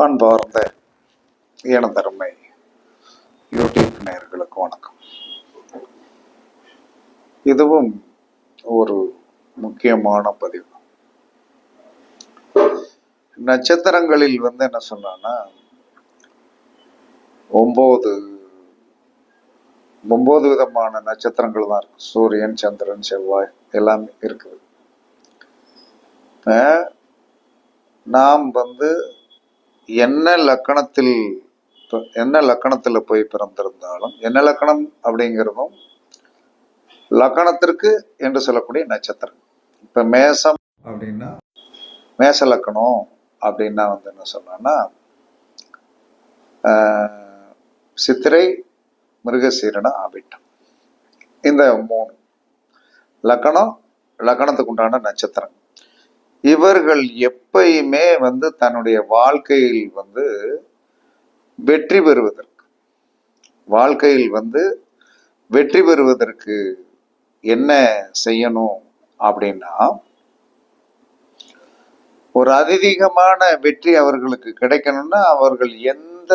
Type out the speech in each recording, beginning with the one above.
அன்பார்ந்த இனத்தருமை யூடியூப் நேயர்களுக்கு வணக்கம். இதுவும் ஒரு முக்கியமான பதிவு. நட்சத்திரங்களில் வந்து என்ன சொன்னான்னா ஒம்பது ஒன்பது விதமான நட்சத்திரங்கள் தான் இருக்கு. சூரியன் சந்திரன் செவ்வாய் எல்லாமே இருக்குது. நாம் வந்து என்ன லக்கணத்தில் என்ன லக்கணத்தில் போய் பிறந்திருந்தாலும் என்ன லக்கணம் அப்படிங்கிறதும் லக்கணத்திற்கு என்று சொல்லக்கூடிய நட்சத்திரம். இப்போ மேசம் அப்படின்னா மேச லக்கணம் அப்படின்னா வந்து என்ன சொன்னோன்னா சித்திரை மிருகசீரண ஆபிட்டம் இந்த மூணு. லக்கணம் லக்கணத்துக்கு உண்டான நட்சத்திரம். இவர்கள் எப்பயுமே வந்து தன்னுடைய வாழ்க்கையில் வந்து வெற்றி பெறுவதற்கு வாழ்க்கையில் வந்து வெற்றி பெறுவதற்கு என்ன செய்யணும் அப்படின்னா ஒரு அதிதீகமான வெற்றி அவர்களுக்கு கிடைக்கணும்னா அவர்கள் எந்த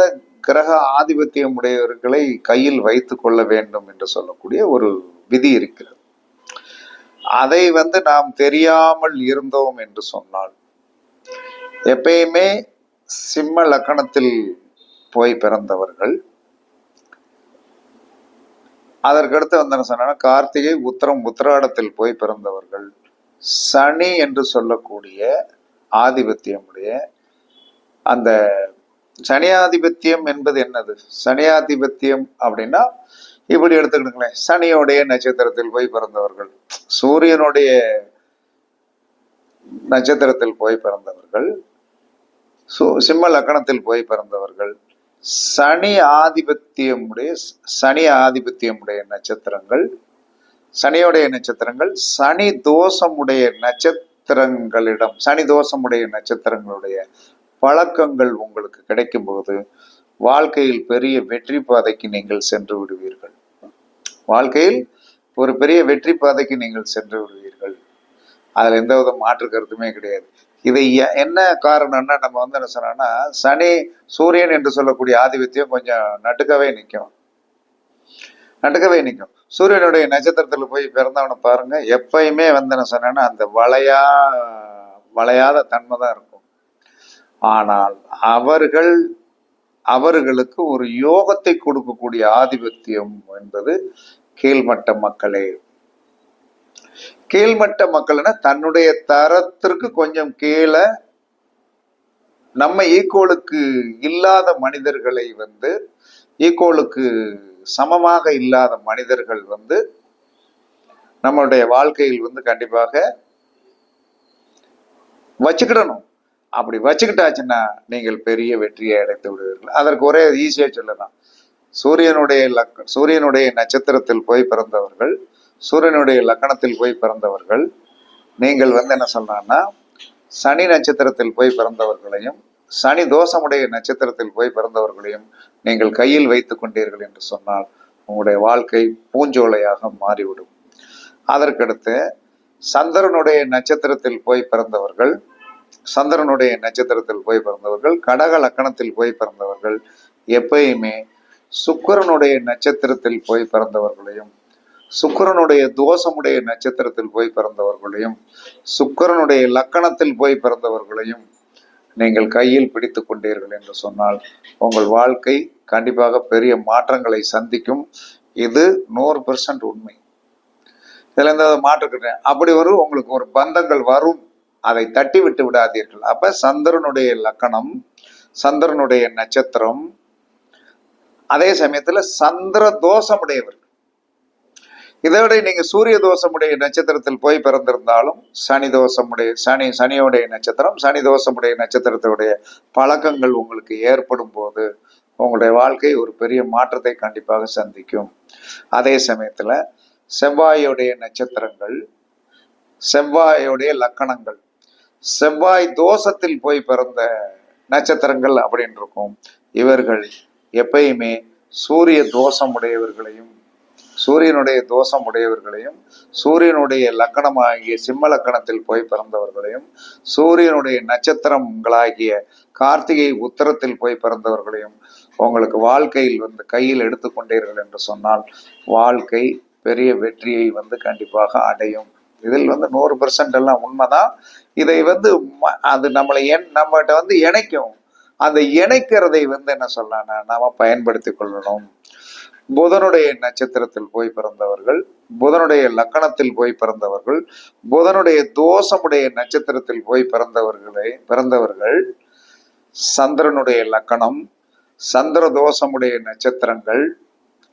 கிரக ஆதிபத்தியம் உடையவர்களை கையில் வைத்து கொள்ள வேண்டும் என்று சொல்லக்கூடிய ஒரு விதி இருக்கிறது. அதை வந்து நாம் தெரியாமல் இருந்தோம் என்று சொன்னால் எப்பயுமே சிம்ம லக்கணத்தில் போய் பிறந்தவர்கள். அதற்கடுத்து வந்து என்ன சொன்னா கார்த்திகை உத்தரம் உத்திராடத்தில் போய் பிறந்தவர்கள். சனி என்று சொல்லக்கூடிய ஆதிபத்தியமுடைய அந்த சனியாதிபத்தியம் என்பது என்னது? சனியாதிபத்தியம் அப்படின்னா இப்படி எடுத்துக்கிட்டுங்களேன் சனியோடைய நட்சத்திரத்தில் போய் பிறந்தவர்கள் சூரியனுடைய நட்சத்திரத்தில் போய் பிறந்தவர்கள் சிம்ம லக்கணத்தில் போய் பிறந்தவர்கள் சனி ஆதிபத்தியமுடைய சனி ஆதிபத்தியமுடைய நட்சத்திரங்கள் சனியோடைய நட்சத்திரங்கள் சனி தோஷமுடைய நட்சத்திரங்களிடம் சனி தோஷமுடைய நட்சத்திரங்களுடைய பழக்கங்கள் உங்களுக்கு கிடைக்கும்போது வாழ்க்கையில் பெரிய வெற்றி பாதைக்கு நீங்கள் சென்று விடுவீர்கள். வாழ்க்கையில் ஒரு பெரிய வெற்றி பாதைக்கு நீங்கள் சென்று விடுவீர்கள். அதில் எந்த வித மாற்று கருத்துமே கிடையாது. இதை எ- என்ன காரணம்னா நம்ம வந்து என்ன சொன்னோம்னா சனி சூரியன் என்று சொல்லக்கூடிய ஆதிபத்தியம் கொஞ்சம் நட்டுக்கவே நிற்கும் நட்டுக்கவே நிற்கும் சூரியனுடைய நட்சத்திரத்தில் போய் பிறந்தவனை பாருங்க எப்பயுமே வந்து என்ன சொன்னேன்னா அந்த வளையா வளையாத தன்மை தான் இருக்கும். ஆனால் அவர்கள் அவர்களுக்கு ஒரு யோகத்தை கொடுக்கக்கூடிய ஆதிபத்தியம் என்பது கீழ்மட்ட மக்களே. கீழ்மட்ட மக்கள்னா தன்னுடைய தரத்திற்கு கொஞ்சம் கீழே நம்ம ஈக்குவலுக்கு இல்லாத மனிதர்களை வந்து ஈக்குவலுக்கு சமமாக இல்லாத மனிதர்கள் வந்து நம்மளுடைய வாழ்க்கையில் வந்து கண்டிப்பாக வச்சுக்கிடணும். அப்படி வச்சுக்கிட்டாச்சுன்னா நீங்கள் பெரிய வெற்றியை அடைத்து விடுவீர்கள். அதற்கு ஒரே ஈஸியாக சொல்லலாம். சூரியனுடைய லக் சூரியனுடைய நட்சத்திரத்தில் போய் பிறந்தவர்கள் சூரியனுடைய லக்கணத்தில் போய் பிறந்தவர்கள் நீங்கள் வந்து என்ன சொல்லலாம்னா சனி நட்சத்திரத்தில் போய் பிறந்தவர்களையும் சனி தோஷமுடைய நட்சத்திரத்தில் போய் பிறந்தவர்களையும் நீங்கள் கையில் வைத்து கொண்டீர்கள் என்று சொன்னால் உங்களுடைய வாழ்க்கை பூஞ்சோலையாக மாறிவிடும். அதற்கடுத்து சந்திரனுடைய நட்சத்திரத்தில் போய் பிறந்தவர்கள் சந்திரனுடைய நட்சத்திரத்தில் போய் பிறந்தவர்கள் கடக லக்கணத்தில் போய் பிறந்தவர்கள் எப்பயுமே சுக்கிரனுடைய நட்சத்திரத்தில் போய் பிறந்தவர்களையும் சுக்கிரனுடைய தோஷமுடைய நட்சத்திரத்தில் போய் பிறந்தவர்களையும் சுக்கிரனுடைய லக்கணத்தில் போய் பிறந்தவர்களையும் நீங்கள் கையில் பிடித்து கொண்டீர்கள் என்று சொன்னால் உங்கள் வாழ்க்கை கண்டிப்பாக பெரிய மாற்றங்களை சந்திக்கும். இது நூறு பெர்சன்ட் உண்மை. இதில் எந்த மாற்றுக்கிறேன். அப்படி வரும் உங்களுக்கு ஒரு பந்தங்கள் வரும். அதை தட்டி விட்டு விடாதீர்கள். அப்ப சந்திரனுடைய லக்கணம் சந்திரனுடைய நட்சத்திரம் அதே சமயத்துல சந்திர தோஷமுடையவர். இதை விட நீங்க சூரிய தோஷமுடைய நட்சத்திரத்தில் போய் பிறந்திருந்தாலும் சனி தோஷமுடைய சனி சனியோடைய நட்சத்திரம் சனி தோஷமுடைய நட்சத்திரத்துடைய பழக்கங்கள் உங்களுக்கு ஏற்படும் போது உங்களுடைய வாழ்க்கை ஒரு பெரிய மாற்றத்தை கண்டிப்பாக சந்திக்கும். அதே சமயத்துல செவ்வாயுடைய நட்சத்திரங்கள் செவ்வாயுடைய லக்கணங்கள் செவ்வாய் தோஷத்தில் போய் பிறந்த நட்சத்திரங்கள் அப்படின்னு இருக்கும். இவர்கள் எப்பயுமே சூரிய தோஷம் உடையவர்களையும் சூரியனுடைய தோஷம் உடையவர்களையும் சூரியனுடைய லக்கணமாகிய சிம்ம லக்கணத்தில் போய் பிறந்தவர்களையும் சூரியனுடைய நட்சத்திரங்களாகிய கார்த்திகை உத்தரத்தில் போய் பிறந்தவர்களையும் உங்களுக்கு வாழ்க்கையில் வந்து கையில் எடுத்துக்கொண்டீர்கள் என்று சொன்னால் வாழ்க்கை பெரிய வெற்றியை வந்து கண்டிப்பாக அடையும். இதில் வந்து நூறு பெர்சன்ட் எல்லாம் உண்மைதான். இதை வந்து ம- அது நம்மளை என் நம்மகிட்ட வந்து இணைக்கும். அந்த இணைக்கிறதை வந்து என்ன சொல்லலாம்னா நாம பயன்படுத்தி கொள்ளணும். புதனுடைய நட்சத்திரத்தில் போய் பிறந்தவர்கள் புதனுடைய லக்கணத்தில் போய் பிறந்தவர்கள் புதனுடைய தோஷமுடைய நட்சத்திரத்தில் போய் பிறந்தவர்களே பிறந்தவர்கள் சந்திரனுடைய லக்கணம் சந்திர தோஷமுடைய நட்சத்திரங்கள்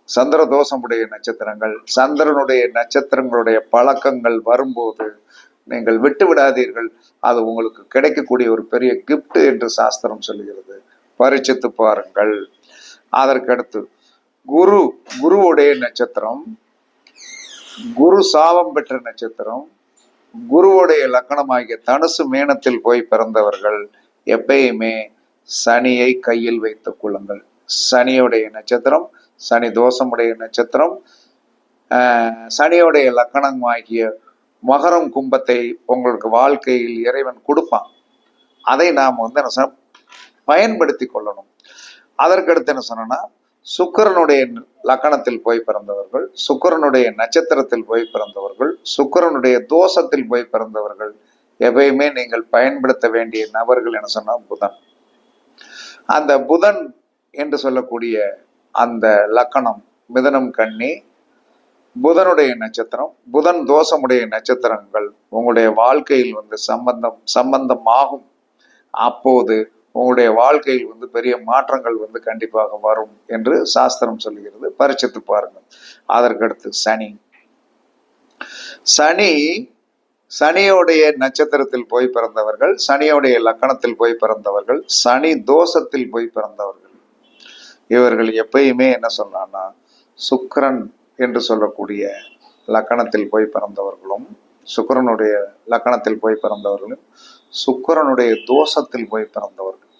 சந்திர தோஷமுடைய நட்சத்திரங்கள் சந்திரனுடைய நட்சத்திரங்களுடைய பழக்கங்கள் வரும்போது நீங்கள் விட்டு விடாதீர்கள். அது உங்களுக்கு கிடைக்கக்கூடிய ஒரு பெரிய கிஃப்ட் என்று சாஸ்திரம் சொல்லுகிறது. பரிச்சித்து பாருங்கள். அதற்கடுத்து குரு குருவுடைய நட்சத்திரம் குரு சாபம் பெற்ற நட்சத்திரம் குருவுடைய லக்கணமாகிய தனுசு மேனத்தில் போய் பிறந்தவர்கள் எப்பயுமே சனியை கையில் வைத்துக் கொள்ளுங்கள். சனியுடைய நட்சத்திரம் சனி தோஷமுடைய நட்சத்திரம் ஆஹ், சனியுடைய லக்கணமாகிய மகரம் கும்பத்தை உங்களுக்கு வாழ்க்கையில் இறைவன் கொடுப்பான். அதை நாம் வந்து என்ன சொன்ன பயன்படுத்தி கொள்ளணும். அதற்கடுத்து என்ன சொன்னோம்னா சுக்கரனுடைய லக்கணத்தில் போய் பிறந்தவர்கள் சுக்கிரனுடைய நட்சத்திரத்தில் போய் பிறந்தவர்கள் சுக்கிரனுடைய தோஷத்தில் போய் பிறந்தவர்கள் எப்பயுமே நீங்கள் பயன்படுத்த வேண்டிய நபர்கள் என்ன சொன்னால் புதன். அந்த புதன் என்று சொல்லக்கூடிய அந்த லக்கணம் மிதனம் கண்ணி புதனுடைய நட்சத்திரம் புதன் தோஷமுடைய நட்சத்திரங்கள் உங்களுடைய வாழ்க்கையில் வந்து சம்பந்தம் சம்பந்தம் ஆகும் அப்போது உங்களுடைய வாழ்க்கையில் வந்து பெரிய மாற்றங்கள் வந்து கண்டிப்பாக வரும் என்று சாஸ்திரம் சொல்கிறது. பரிச்சித்து பாருங்கள். அதற்கடுத்து சனி. சனி சனியோடைய நட்சத்திரத்தில் போய் பிறந்தவர்கள் சனியோடைய லக்கணத்தில் போய் பிறந்தவர்கள் சனி தோஷத்தில் போய் பிறந்தவர்கள். இவர்கள் எப்பயுமே என்ன சொன்னான்னா சுக்கரன் என்று சொல்லக்கூடிய லக்கணத்தில் போய் பிறந்தவர்களும் சுக்கரனுடைய லக்கணத்தில் போய் பிறந்தவர்களும் சுக்கரனுடைய தோஷத்தில் போய் பிறந்தவர்கள்.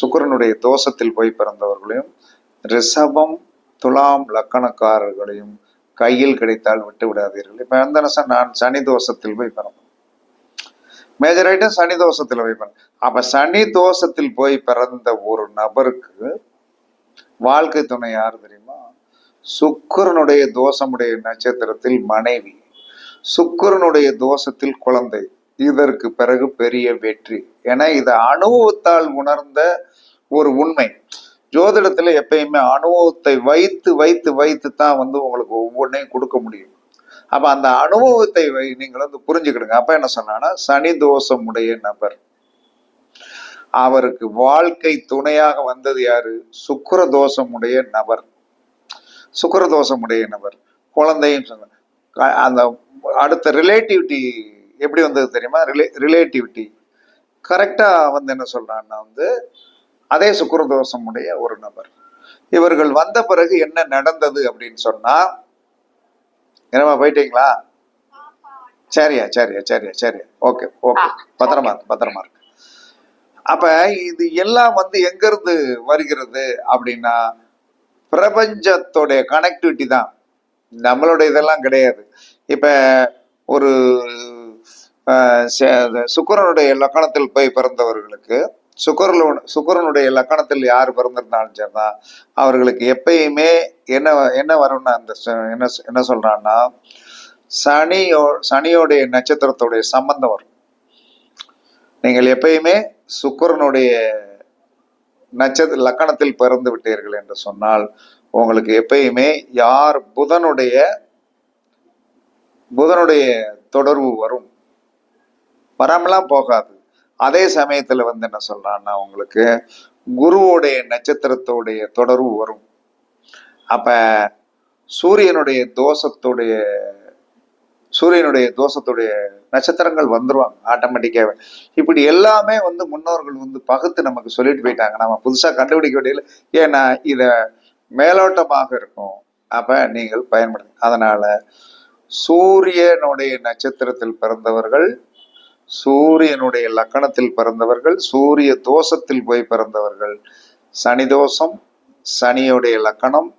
சுக்கரனுடைய தோஷத்தில் போய் பிறந்தவர்களையும் ரிஷபம் துலாம் லக்கணக்காரர்களையும் கையில் கிடைத்தால் விட்டு விடாதீர்கள். இப்போ எந்த நான் சனி தோஷத்தில் போய் பிறந்தேன். மேஜரைட்டும் சனி தோஷத்தில் போய் பிறந்தேன். அப்போ சனி தோஷத்தில் போய் பிறந்த ஒரு நபருக்கு வாழ்க்கை துணை யார் தெரியுமா? சுக்கரனுடைய தோஷமுடைய நட்சத்திரத்தில் மனைவி சுக்கரனுடைய தோஷத்தில் குழந்தை. இதற்கு பிறகு பெரிய வெற்றி. ஏன்னா இது அனுபவத்தால் உணர்ந்த ஒரு உண்மை. ஜோதிடத்துல எப்பயுமே அனுபவத்தை வைத்து வைத்து வைத்து தான் வந்து உங்களுக்கு ஒவ்வொன்றையும் கொடுக்க முடியும். அப்ப அந்த அனுபவத்தை வை நீங்கள் வந்து புரிஞ்சுக்கிடுங்க. அப்ப என்ன சொன்னான்னா சனி தோஷமுடைய நபர். அவருக்கு வாழ்க்கை துணையாக வந்தது யாரு? சுக்கிர தோஷமுடைய நபர். சுக்கிர தோஷமுடைய நபர். குழந்தையும் சொன்ன அந்த அடுத்த ரிலேட்டிவிட்டி எப்படி வந்தது தெரியுமா? ரிலே ரிலேட்டிவிட்டி கரெக்டா வந்து என்ன சொல்றான்னா வந்து அதே சுக்கிர தோஷமுடைய ஒரு நபர். இவர்கள் வந்த பிறகு என்ன நடந்தது அப்படின்னு சொன்னா என்னமா போயிட்டீங்களா? சரியா சரியா சரியா சரியா. Okay okay. பத்திரமா இருக்கு பத்திரமா இருக்கு. அப்ப இது எல்லாம் வந்து எங்க இருந்து வருகிறது அப்படின்னா பிரபஞ்சத்தோடைய கனெக்டிவிட்டி தான். நம்மளோட இதெல்லாம் கிடையாது. இப்ப ஒரு சுக்கரனுடைய லக்கணத்தில் போய் பிறந்தவர்களுக்கு சுக்கரனு சுக்கரனுடைய லக்கணத்தில் யார் பிறந்திருந்தாலும் சரிதான் அவர்களுக்கு எப்பயுமே என்ன என்ன வரும்னா அந்த என்ன என்ன சொல்றான்னா சனியோ சனியோடைய நட்சத்திரத்தோடைய சம்பந்தம் வரும். நீங்கள் எப்பயுமே சுக்கரனுடைய நட்சத்திர லக்கணத்தில் பிறந்து விட்டீர்கள் என்று சொன்னால் உங்களுக்கு எப்பயுமே யார் புதனுடைய புதனுடைய தொடர்பு வரும். வராமலாம் போகாது. அதே சமயத்துல வந்து என்ன சொல்றான்னா உங்களுக்கு குருவுடைய நட்சத்திரத்தோடைய தொடர்பு வரும். அப்ப சூரியனுடைய தோஷத்துடைய சூரியனுடைய தோஷத்துடைய நட்சத்திரங்கள் வந்துருவாங்க ஆட்டோமேட்டிக்காகவே இப்படி எல்லாமே வந்து முன்னோர்கள் வந்து பகுத்து நமக்கு சொல்லிட்டு போயிட்டாங்க. நம்ம புதுசாக கண்டுபிடிக்க வேண்டியது ஏன்னா இதை மேலோட்டமாக இருக்கும். அப்போ நீங்கள் பயன்படுத்து அதனால் சூரியனுடைய நட்சத்திரத்தில் பிறந்தவர்கள் சூரியனுடைய லக்கணத்தில் பிறந்தவர்கள் சூரிய தோஷத்தில் போய் பிறந்தவர்கள் சனி தோஷம் சனியுடைய லக்கணம்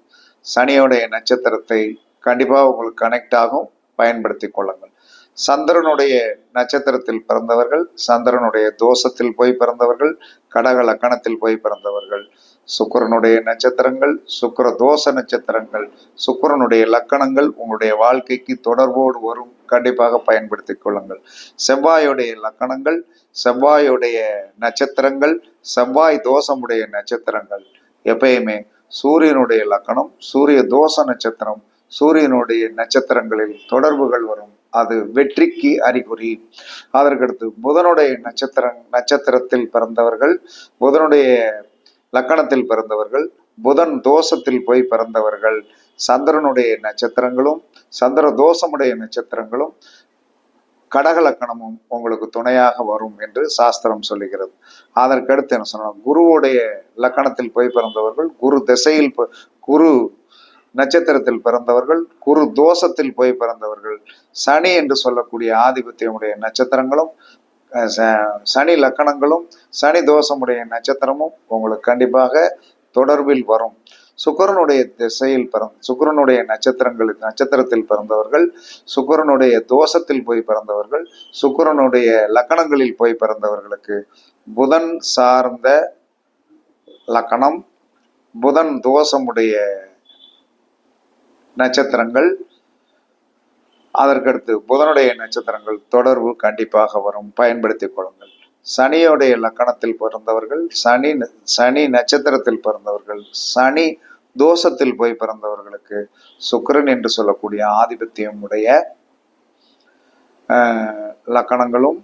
சனியுடைய நட்சத்திரத்தை கண்டிப்பாக உங்களுக்கு கனெக்ட் ஆகும். பயன்படுத்தி கொள்ளுங்கள். சந்திரனுடைய நட்சத்திரத்தில் பிறந்தவர்கள் சந்திரனுடைய தோஷத்தில் போய் பிறந்தவர்கள் கடக லக்கணத்தில் போய் பிறந்தவர்கள். சுக்கரனுடைய நட்சத்திரங்கள் சுக்கர தோஷ நட்சத்திரங்கள் சுக்கரனுடைய லக்கணங்கள் உங்களுடைய வாழ்க்கைக்கு தொடர்போடு வரும். கண்டிப்பாக பயன்படுத்தி கொள்ளுங்கள். செவ்வாயுடைய லக்கணங்கள் செவ்வாயுடைய நட்சத்திரங்கள் செவ்வாய் தோஷமுடைய நட்சத்திரங்கள். எப்பயுமே சூரியனுடைய லக்கணம் சூரிய தோஷ நட்சத்திரம் சூரியனுடைய நட்சத்திரங்களில் தொடர்புகள் வரும். அது வெற்றிக்கு அறிகுறி. அதற்கடுத்து புதனுடைய நட்சத்திரம் நட்சத்திரத்தில் பிறந்தவர்கள் புதனுடைய லக்கணத்தில் பிறந்தவர்கள் புதன் தோஷத்தில் போய் பிறந்தவர்கள் சந்திரனுடைய நட்சத்திரங்களும் சந்திர தோஷமுடைய நட்சத்திரங்களும் கடக லக்கணமும் உங்களுக்கு துணையாக வரும் என்று சாஸ்திரம் சொல்லுகிறது. அதற்கடுத்து என்ன சொன்னோம் குருவுடைய லக்கணத்தில் போய் பிறந்தவர்கள் குரு திசையில் குரு நட்சத்திரத்தில் பிறந்தவர்கள் குரு தோஷத்தில் போய் பிறந்தவர்கள் சனி என்று சொல்லக்கூடிய ஆதிபத்தியமுடைய நட்சத்திரங்களும் ச- சனி லக்கணங்களும் சனி தோஷமுடைய நட்சத்திரமும் உங்களுக்கு கண்டிப்பாக தொடர்பில் வரும். சுக்கரனுடைய திசையில் பிறந்த சுக்கரனுடைய நட்சத்திரங்கள் நட்சத்திரத்தில் பிறந்தவர்கள் சுக்கரனுடைய தோஷத்தில் போய் பிறந்தவர்கள் சுக்கரனுடைய லக்கணங்களில் போய் பிறந்தவர்களுக்கு புதன் சார்ந்த லக்கணம் புதன் தோஷமுடைய நட்சத்திரங்கள். அதற்கடுத்து புதனுடைய நட்சத்திரங்கள் தொடர்பு கண்டிப்பாக வரும். பயன்படுத்திக் கொள்ளுங்கள். சனியோடைய லக்கணத்தில் பிறந்தவர்கள் சனி சனி நட்சத்திரத்தில் பிறந்தவர்கள் சனி தோஷத்தில் போய் பிறந்தவர்களுக்கு சுக்கரன் என்று சொல்லக்கூடிய ஆதிபத்தியம் உடைய லக்கணங்களும்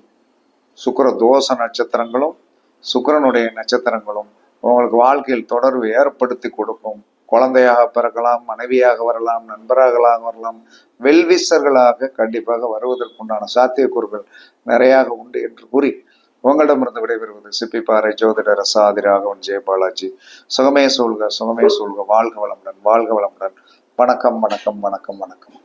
சுக்கர தோஷ நட்சத்திரங்களும் சுக்கரனுடைய நட்சத்திரங்களும் உங்களுக்கு வாழ்க்கையில் தொடர்பு ஏற்படுத்தி கொடுக்கும். குழந்தையாக பிறக்கலாம் மனைவியாக வரலாம் நண்பர்களாக வரலாம் வெல்விசர்களாக கண்டிப்பாக வருவதற்குண்டான சாத்தியக்கூறுகள் நிறையாக உண்டு என்று கூறி உங்களிடமிருந்து விடைபெறுவது சிப்பிப்பாறை ஜோதிடர் சாதி ராகவன் ஜெயபாலாஜி சுகமே சூழ்க சுகமே சூழ்க. வாழ்க வளமுடன் வாழ்க வளமுடன். வணக்கம் வணக்கம் வணக்கம் வணக்கம்.